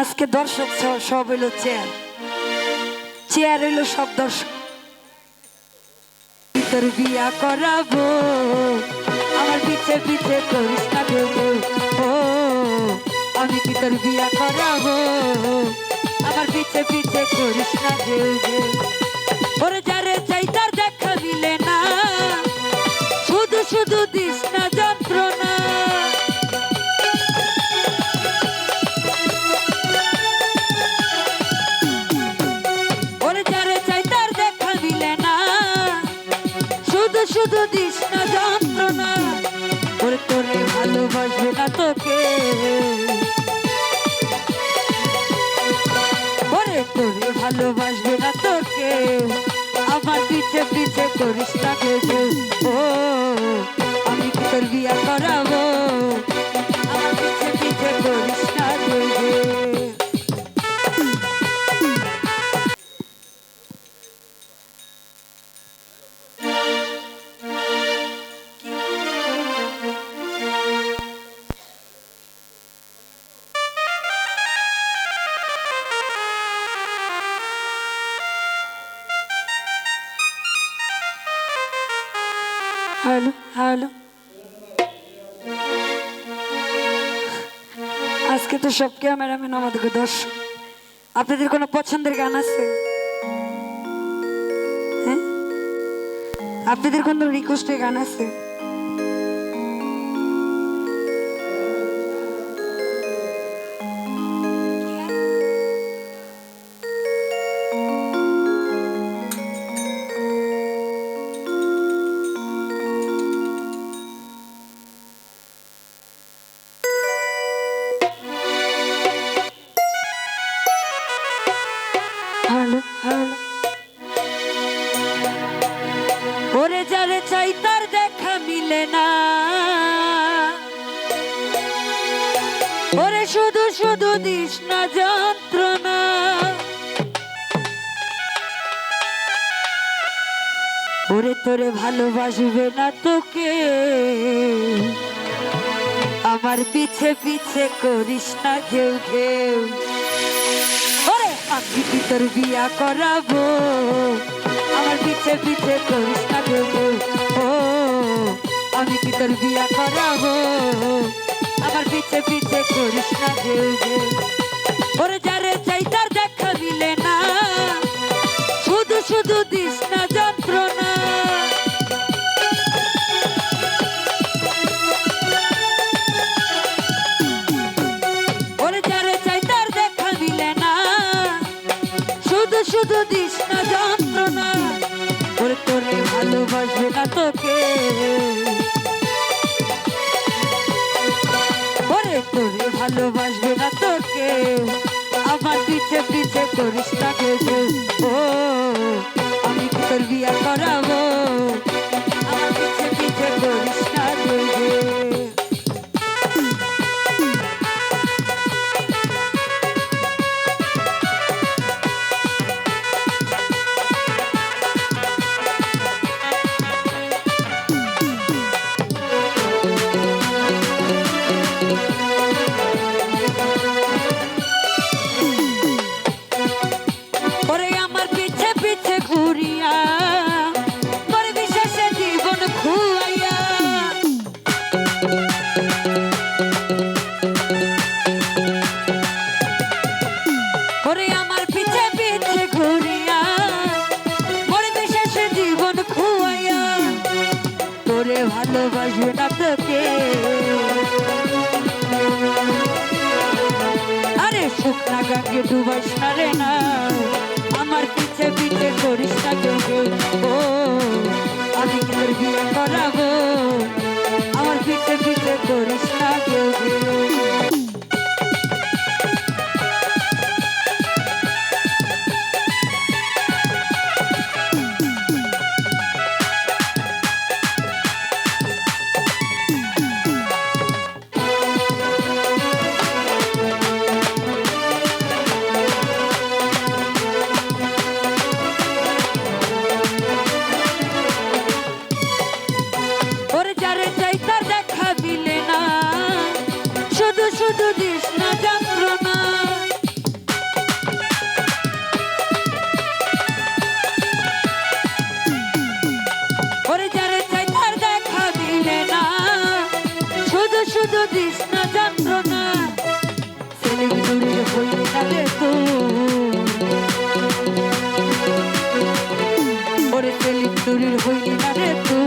আজকে দর্শক সব হইল চেয়ার চেয়ার হইল সব দর্শক তোর বিয়া করাবো, আমার পিছে পিছে কেউ। ও, আমি কি তোর বিয়া করাবো, আমার পিছে পিছে করিস না। ওরে যারে চাই তার দেখা তোকে ওরে তোরে ভালোবাসবে না তোকে, আমার পিছে পিছে করিস না। ও, আমি কি তোর হ্যালো হ্যালো আজকে তো সব ক্যামেরাম্যান আমাদেরকে দর্শক আপনাদের কোনো পছন্দের গান আছে? হ্যাঁ? আপনাদের কোনো রিকোয়েস্টের গান আছে? ওরে যারে চাই তার দেখা মিলে না। ওরে শুধু শুধু দিস না যন্ত্রণা। ওরে তোরে ভালোবাসবে না তোকে। আমার পিছে পিছে করিস না ঘেউ ঘেউ। আমি কি তোর বিয়া করাবো আমার পিছে পিছে করিস না কেউ। ও, আমি কি তোর বিয়া করাবো আমার পিছে পিছে করিস না। ওরে শুধু দিস না যন্ত্রণা, ওরে তোরে ভালোবাসবে না তোকে। ওরে তোরে ভালোবাসবে না তোকে। আমার পিছে পিছে করিস না শুকনা গাঙ্গে ডুবাস না রে না আমার পিছে পিছে করিস না কেউ। ও আমি তোর বিয়ে শুধু দিস না যন্ত্রণা শুধু দিস না যন্ত্রণা ছেলে দূরে হয়ে যাবে তো। ওরে ছেলে দূরে হয়ে যাবে তো।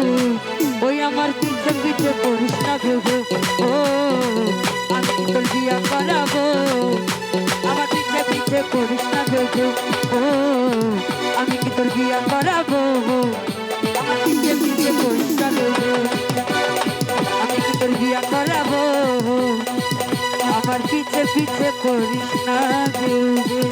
ওই আমার পিছে পিছে করিস না ভেবে। ও তোর বিয়া করাবো আমার পিছে পিছে করিস না ভেবে ও, আমি কি তোর বিয়া করাবো? আমার পিছে পিছে করিস না ভেবে আমি কি তোর বিয়া করাবো? পিছে পিছে করিস না ভেবে